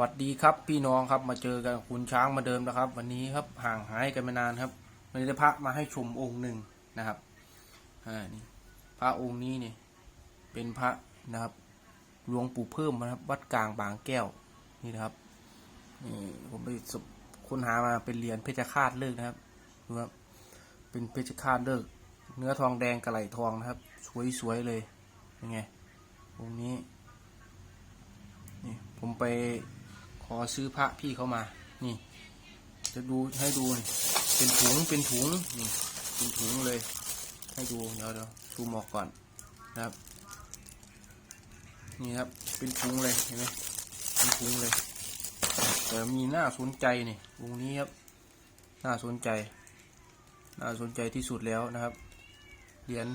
วัสดีครับพี่น้องครับมาเจอกันคุณช้างมาเดิมนะครับ วันนี้ครับห่างหายกันมานานครับวันนี้พระมาให้ชมองค์หนึ่งนะครับอ่านี่พระองค์นี้เนี่ยเป็นพระนะครับหลวงปู่เพิ่มนะครับ วัดกลางบางแก้วนี่นะครับนี่ผมไปค้นหามาเป็นเหรียญเพชรคาดเลิกนะครับดูครับเป็นเพชรคาดเลิก เนื้อทองแดงกระไหลทองนะครับ สวยๆเลยเป็นไงองค์นี้นี่ผมไป อซื้อพระพี่เขามา นี่ จะดูให้ดูนี่เป็นถุงเป็นถุงนี่เป็นถุงเลย ให้ดูเดี๋ยวเดี๋ยวดูหมอกก่อนนะครับ นี่ครับเป็นถุงเลยเห็นไหมเป็นถุงเลยแต่มีหน่าสนใจนี่วงนี้ครับน่าสนใจ น่าสนใจที่สุดแล้วนะครับ เหรียญ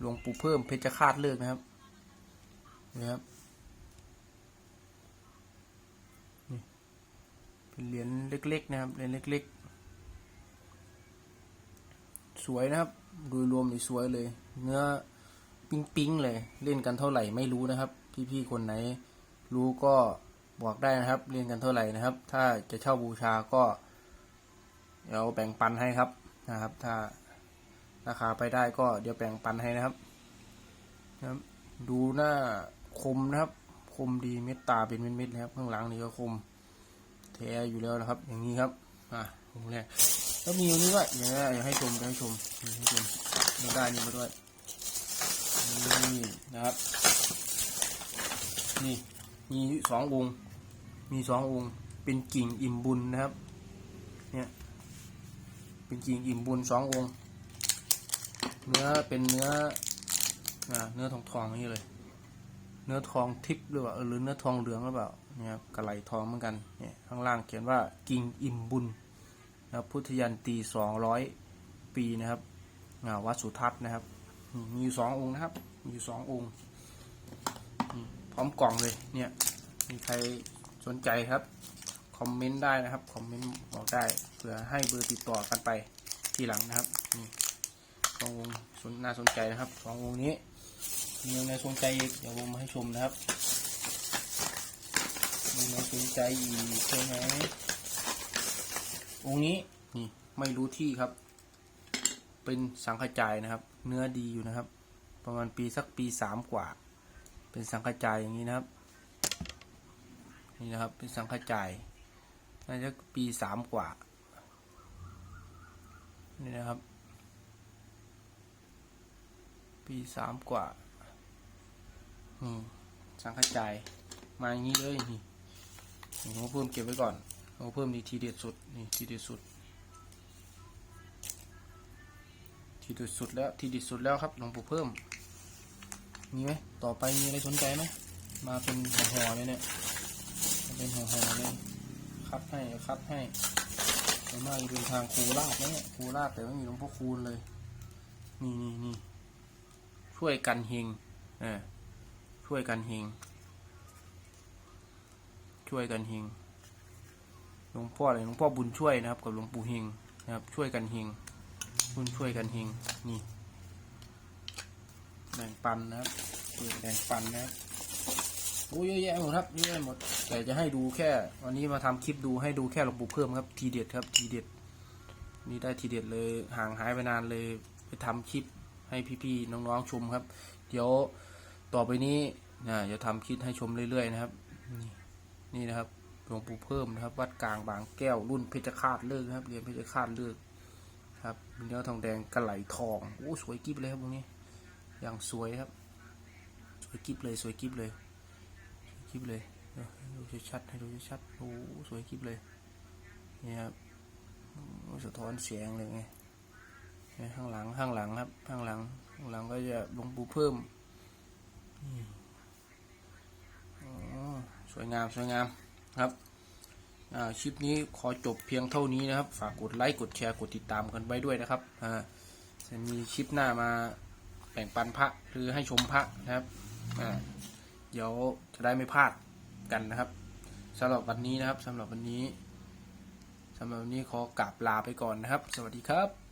หลวงปู่เพิ่มเพชรคาดเลิกนะครับนี่ครับ เป็นเหรียญเล็กๆนะครับเหรียญเล็กๆ สวยนะครับ โดยรวมนี่สวยเลย เนื้อปิ๊งๆเลย เล่นกันเท่าไหร่ไม่รู้นะครับ พี่ๆคนไหน รู้ก็บอกได้นะครับ เล่นกันเท่าไหร่นะครับ ถ้าจะเช่าบูชาก็เดี๋ยวแบ่งปันให้ครับนะครับ ถ้าราคาไปได้ก็เดี๋ยวแบ่งปันให้นะครับนะครับดูหน้าคมนะครับ คมดีเม็ดตาเป็นเม็ดๆนะครับ ข้างหลังนี่ก็คม แท้อยู่แล้วนะครับ อย่างนี้ครับอ่าผมแรกแล้วมีอันนี้ด้วยอย่างนี้อยากให้ชมอยากให้ชมอยากให้ชมมาได้นี่มาด้วยนี่นะครับ นี่มีสององค์ มีสององค์ เป็นกิ่งอิ่มบุญนะครับ เนี่ยเป็นกิ่งอิ่มบุญสององค์ เนื้อเป็นเนื้ออ่าเนื้อทองทองนี่เลย เนื้อทองทิพย์หรือเปล่าหรือเนื้อทองเหลืองหรือเปล่านี่ครับกระไหลทองเหมือนกันเนี่ยข้างล่างเขียนว่ากิงอิ่มบุญนะพุทธยันตีสองร้อยปีนะครับวัดสุทัศน์นะครับ มีอยู่สององค์นะครับ มีอยู่สององค์ พร้อมกล่องเลยเนี่ยมีใครสนใจครับคอมเมนต์ได้นะครับคอมเมนต์บอกได้เผื่อให้เบอร์ติดต่อกันไปทีหลังนะครับนี่สององค์สนน่าสนใจนะครับสององค์นี้ มีอะไรสนใจอีกเดี๋ยวผมมาให้ชมนะครับมีอะไรสนใจอีกใช่ไหมองค์นี้นี่ไม่รู้ที่ครับ เป็นสังขจายนะครับ เนื้อดีอยู่นะครับ ประมาณปีสักปีสามกว่า เป็นสังขจายอย่างนี้นะครับ นี่นะครับ เป็นสังขจายน่าจะปีสามกว่า นี่นะครับ ปีสามกว่า นี่สังขจายมาอย่างนี้เลยนี่นี่ผมเพิ่มเก็บไว้ก่อนผมเพิ่มนี่ทีเด็ดสุดนี่ทีเด็ดสุด ทีเด็ดสุดแล้วทีเด็ดสุดแล้วครับหลวงปู่เพิ่มมีไหมต่อไปมีอะไรสนใจไหมมาเป็นห่อๆเลยเนี่ยมาเป็นห่อๆเลยคัดให้คัดให้ส่วนมากจะเป็นทางคูราดนะเนี่ยคูราดแต่ไม่มีหลวงพ่อคูณเลย นี่นี่นี่ช่วยกันเฮงเออ ช่วยกันเฮงช่วยกันเฮงหลวงพ่ออะไรหลวงพ่อบุญช่วยนะครับกับหลวงปู่เฮงนะครับ ช่วยกันเฮงบุญช่วยกันเฮงนี่แบ่งปันนะครับเปิดแบ่งปันนะครับโอ้เยอะแยะหมดครับเยอะแยะหมดแต่จะให้ดูแค่ วันนี้มาทำคลิปดูให้ดูแค่หลวงปู่เพิ่มครับ ทีเด็ดครับ ทีเด็ด นี่ได้ทีเด็ดเลยห่างหายไปนานเลยไปทำคลิปให้พี่ๆน้องๆชมครับ เดี๋ยว ต่อไปนี้นะจะทำคลิปให้ชมเรื่อยๆนะครับนี่นี่นะครับหลวงปู่เพิ่มนะครับ วัดกลางบางแก้วรุ่นเพชรคาดเลิกนะครับเรียนเพชรคาดเลิกครับมีเนื้อทองแดงกระไหลทองโอ้สวยกิบเลยครับตรงนี้อย่างสวยครับ สวยกิบเลยสวยกิบเลยสวยกิบเลยดูชัดให้ดูชัดโอ้สวยกิบเลยนี่ครับสะท้อนแสงเลยไงข้างหลังข้างหลังครับข้างหลังข้างหลังก็จะหลวงปู่เพิ่ม สวยงาม สวยงามครับคลิปนี้ขอจบเพียงเท่านี้นะครับ ฝากกดไลค์ กดแชร์ กดติดตามกันไว้ด้วยนะครับจะมีคลิปหน้ามาแบ่งปันพระหรือให้ชมพระนะครับเดี๋ยวจะได้ไม่พลาดกันนะครับสำหรับวันนี้นะครับสำหรับวันนี้สำหรับวันนี้ขอกราบลาไปก่อนนะครับ สวัสดีครับ